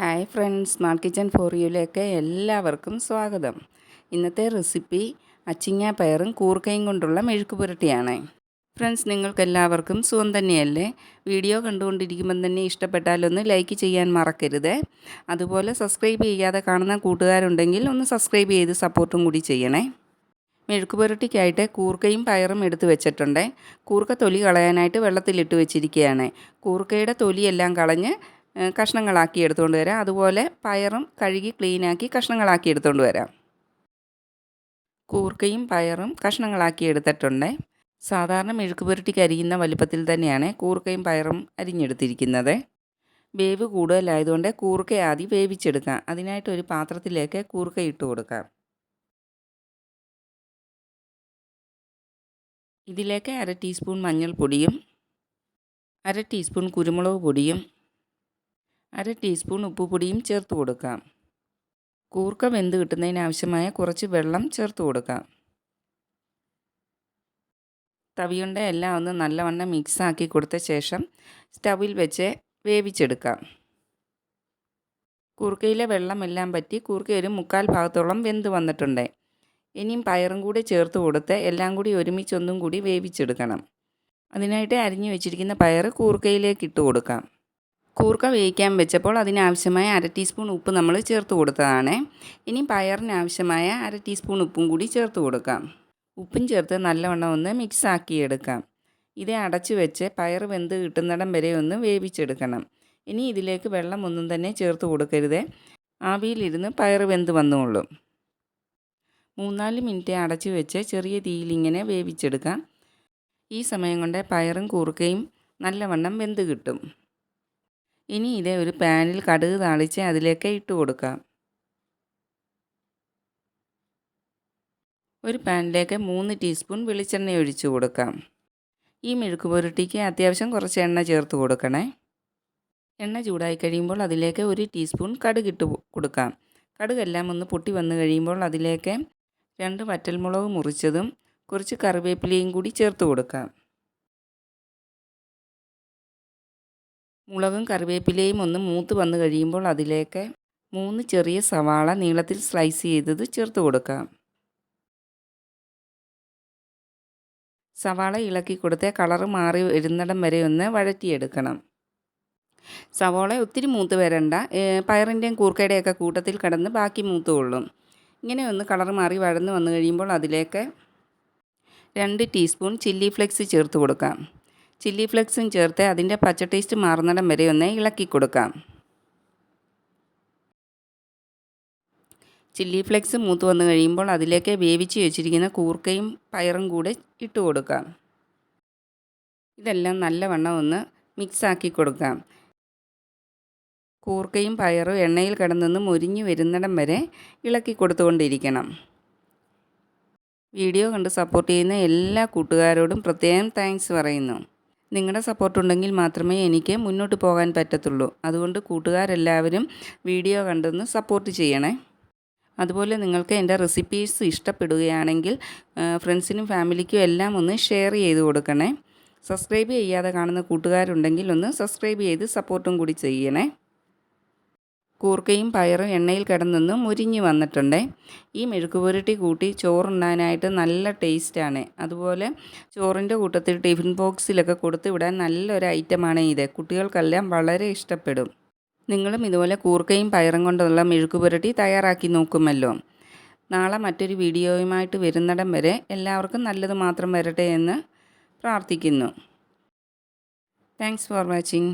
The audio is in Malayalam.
Hi friends smart kitchen for യുയിലേക്ക് എല്ലാവർക്കും സ്വാഗതം. ഇന്നത്തെ റെസിപ്പി അച്ചിങ്ങ പയറും കൂർക്കയും കൊണ്ടുള്ള മെഴുക്ക് പുരട്ടിയാണ്. ഫ്രണ്ട്സ് നിങ്ങൾക്കെല്ലാവർക്കും സുഖം തന്നെയല്ലേ? വീഡിയോ കണ്ടുകൊണ്ടിരിക്കുമ്പം തന്നെ ഇഷ്ടപ്പെട്ടാലൊന്ന് ലൈക്ക് ചെയ്യാൻ മറക്കരുത്. അതുപോലെ സബ്സ്ക്രൈബ് ചെയ്യാതെ കാണുന്ന കൂട്ടുകാരുണ്ടെങ്കിൽ ഒന്ന് സബ്സ്ക്രൈബ് ചെയ്ത് സപ്പോർട്ടും കൂടി ചെയ്യണേ. മെഴുക്ക് പുരട്ടിക്കായിട്ട് കൂർക്കയും പയറും എടുത്തു വെച്ചിട്ടുണ്ട്. കൂർക്ക തൊലി കളയാനായിട്ട് വെള്ളത്തിലിട്ട് വെച്ചിരിക്കുകയാണ്. കൂർക്കയുടെ തൊലിയെല്ലാം കളഞ്ഞ് കഷ്ണങ്ങളാക്കി എടുത്തുകൊണ്ട് വരാം. അതുപോലെ പയറും കഴുകി ക്ലീനാക്കി കഷ്ണങ്ങളാക്കി എടുത്തുകൊണ്ട് വരാം. കൂർക്കയും പയറും കഷ്ണങ്ങളാക്കി എടുത്തിട്ടുണ്ട്. സാധാരണ മെഴുക്ക് പുരട്ടിക്ക് അരിയുന്ന വലിപ്പത്തിൽ തന്നെയാണ് കൂർക്കയും പയറും അരിഞ്ഞെടുത്തിരിക്കുന്നത്. വേവ് കൂടുതലായതുകൊണ്ട് കൂർക്ക ആദ്യം വേവിച്ചെടുക്കാം. അതിനായിട്ട് ഒരു പാത്രത്തിലേക്ക് കൂർക്ക ഇട്ട് കൊടുക്കാം. ഇതിലേക്ക് അര ടീസ്പൂൺ മഞ്ഞൾപ്പൊടിയും അര ടീസ്പൂൺ കുരുമുളക് പൊടിയും അര ടീസ്പൂൺ ഉപ്പുപൊടിയും ചേർത്ത് കൊടുക്കാം. കൂർക്ക വെന്ത് കിട്ടുന്നതിന് ആവശ്യമായ കുറച്ച് വെള്ളം ചേർത്ത് കൊടുക്കാം. തവിയുണ്ട എല്ലാം ഒന്ന് നല്ലവണ്ണം മിക്സാക്കി കൊടുത്ത ശേഷം സ്റ്റവിൽ വെച്ച് വേവിച്ചെടുക്കാം. കൂർക്കയിലെ വെള്ളമെല്ലാം പറ്റി കൂർക്ക ഒരു മുക്കാൽ ഭാഗത്തോളം വെന്ത് വന്നിട്ടുണ്ട്. ഇനിയും പയറും കൂടി ചേർത്ത് കൊടുത്ത് എല്ലാം കൂടി ഒരുമിച്ചൊന്നും കൂടി വേവിച്ചെടുക്കണം. അതിനായിട്ട് അരിഞ്ഞു വെച്ചിരിക്കുന്ന പയർ കൂർക്കയിലേക്ക് ഇട്ട് കൊടുക്കാം. കൂർക്ക വേവിക്കാൻ വെച്ചപ്പോൾ അതിനാവശ്യമായ അര ടീസ്പൂൺ ഉപ്പ് നമ്മൾ ചേർത്ത് കൊടുത്തതാണ്. ഇനി പയറിനാവശ്യമായ അര ടീസ്പൂൺ ഉപ്പും കൂടി ചേർത്ത് കൊടുക്കാം. ഉപ്പും ചേർത്ത് നല്ലവണ്ണം ഒന്ന് മിക്സ് ആക്കിയെടുക്കാം. ഇത് അടച്ചു വെച്ച് പയർ വെന്ത് കിട്ടുന്നിടം വരെ ഒന്ന് വേവിച്ചെടുക്കണം. ഇനി ഇതിലേക്ക് വെള്ളം ഒന്നും തന്നെ ചേർത്ത് കൊടുക്കരുത്. ആവിയിലിരുന്ന് പയർ വെന്ത് വന്നുകൊള്ളും മൂന്നാൽ മിനിറ്റ് അടച്ചു വെച്ച് ചെറിയ തീയിലിങ്ങനെ വേവിച്ചെടുക്കാം. ഈ സമയം കൊണ്ട് പയറും കൂർക്കയും നല്ലവണ്ണം വെന്ത് കിട്ടും. ഇനി ഇത് ഒരു പാനിൽ കടുക് താളിച്ച് അതിലേക്ക് ഇട്ട് കൊടുക്കാം. ഒരു പാനിലേക്ക് മൂന്ന് ടീസ്പൂൺ വെളിച്ചെണ്ണ ഒഴിച്ചു കൊടുക്കാം. ഈ മെഴുക്ക് പുരട്ടിക്ക് അത്യാവശ്യം കുറച്ച് എണ്ണ ചേർത്ത് കൊടുക്കണേ. എണ്ണ ചൂടായി കഴിയുമ്പോൾ അതിലേക്ക് ഒരു ടീസ്പൂൺ കടുക് ഇട്ട് കൊടുക്കാം. കടുകെല്ലാം ഒന്ന് പൊട്ടി വന്നു കഴിയുമ്പോൾ അതിലേക്ക് രണ്ട് വറ്റൽമുളക് മുറിച്ചതും കുറച്ച് കറിവേപ്പിലയും കൂടി ചേർത്ത് കൊടുക്കാം. മുളകും കറിവേപ്പിലയും ഒന്ന് മൂത്ത് വന്നു കഴിയുമ്പോൾ അതിലേക്ക് മൂന്ന് ചെറിയ സവാള നീളത്തിൽ സ്ലൈസ് ചെയ്തത് ചേർത്ത് കൊടുക്കാം സവാള ഇളക്കി കൊടുത്ത് കളറ് മാറി വരുന്നിടം വരെ ഒന്ന് വഴറ്റിയെടുക്കണം. സവാള ഒത്തിരി മൂത്ത് വരണ്ട. പയറിന്റെയും കൂർക്കയുടെയൊക്കെ കൂട്ടത്തിൽ കിടന്ന് ബാക്കി മൂത്ത് കൊള്ളും ഇങ്ങനെ ഒന്ന് കളർ മാറി വഴന്ന് വന്നു കഴിയുമ്പോൾ അതിലേക്ക് രണ്ട് ടീസ്പൂൺ ചില്ലി ഫ്ലെക്സ് ചേർത്ത് കൊടുക്കാം. ചില്ലി ഫ്ലെക്സും ചേർത്ത് അതിന്റെ പച്ച ടേസ്റ്റ് മാറുന്നിടം വരെ ഒന്ന് ഇളക്കി കൊടുക്കാം. ചില്ലി ഫ്ലെക്സ് മൂത്ത് വന്നു കഴിയുമ്പോൾ അതിലേക്ക് വേവിച്ച് വെച്ചിരിക്കുന്ന കൂർക്കയും പയറും കൂടെ ഇട്ട് കൊടുക്കാം. ഇതെല്ലാം നല്ലവണ്ണം ഒന്ന് മിക്സാക്കി കൊടുക്കാം. കൂർക്കയും പയറും എണ്ണയിൽ കിടന്നൊന്ന് മുരിഞ്ഞു വരുന്നിടം വരെ ഇളക്കി കൊടുത്തുകൊണ്ടിരിക്കണം. വീഡിയോ കണ്ട് സപ്പോർട്ട് ചെയ്യുന്ന എല്ലാ കൂട്ടുകാരോടും പ്രത്യേകം താങ്ക്സ് പറയുന്നു. നിങ്ങളുടെ സപ്പോർട്ട് ഉണ്ടെങ്കിൽ മാത്രമേ എനിക്ക് മുന്നോട്ട് പോകാൻ പറ്റത്തുള്ളൂ. അതുകൊണ്ട് കൂട്ടുകാരെല്ലാവരും വീഡിയോ കണ്ടൊന്ന് സപ്പോർട്ട് ചെയ്യണേ. അതുപോലെ നിങ്ങൾക്ക് എന്റെ റെസിപ്പീസ് ഇഷ്ടപ്പെടുകയാണെങ്കിൽ ഫ്രണ്ട്സിനും ഫാമിലിക്കും എല്ലാം ഒന്ന് ഷെയർ ചെയ്ത് കൊടുക്കണേ. സബ്സ്ക്രൈബ് ചെയ്യാതെ കാണുന്ന കൂട്ടുകാരുണ്ടെങ്കിൽ ഒന്ന് സബ്സ്ക്രൈബ് ചെയ്ത് സപ്പോർട്ടും കൂടി ചെയ്യണേ. കൂർക്കയും പയറും എണ്ണയിൽ കിടന്നൊന്ന് മുരിഞ്ഞ് വന്നിട്ടുണ്ട്. ഈ മെഴുക്ക് പുരട്ടി കൂട്ടി ചോറുണ്ണാനായിട്ട് നല്ല ടേസ്റ്റാണ്. അതുപോലെ ചോറിന്റെ കൂട്ടത്തിൽ ടിഫിൻ ബോക്സിലൊക്കെ കൊടുത്ത് വിടാൻ നല്ലൊരു ഐറ്റമാണ് ഇത്. കുട്ടികൾക്കെല്ലാം വളരെ ഇഷ്ടപ്പെടും. നിങ്ങളും ഇതുപോലെ കൂർക്കയും പയറും കൊണ്ടുള്ള മെഴുക്ക് പുരട്ടി തയ്യാറാക്കി നോക്കുമല്ലോ. നാളെ മറ്റൊരു വീഡിയോയുമായിട്ട് വരുന്നിടം വരെ എല്ലാവർക്കും നല്ലത് മാത്രം വരട്ടെ എന്ന് പ്രാർത്ഥിക്കുന്നു. Thanks for watching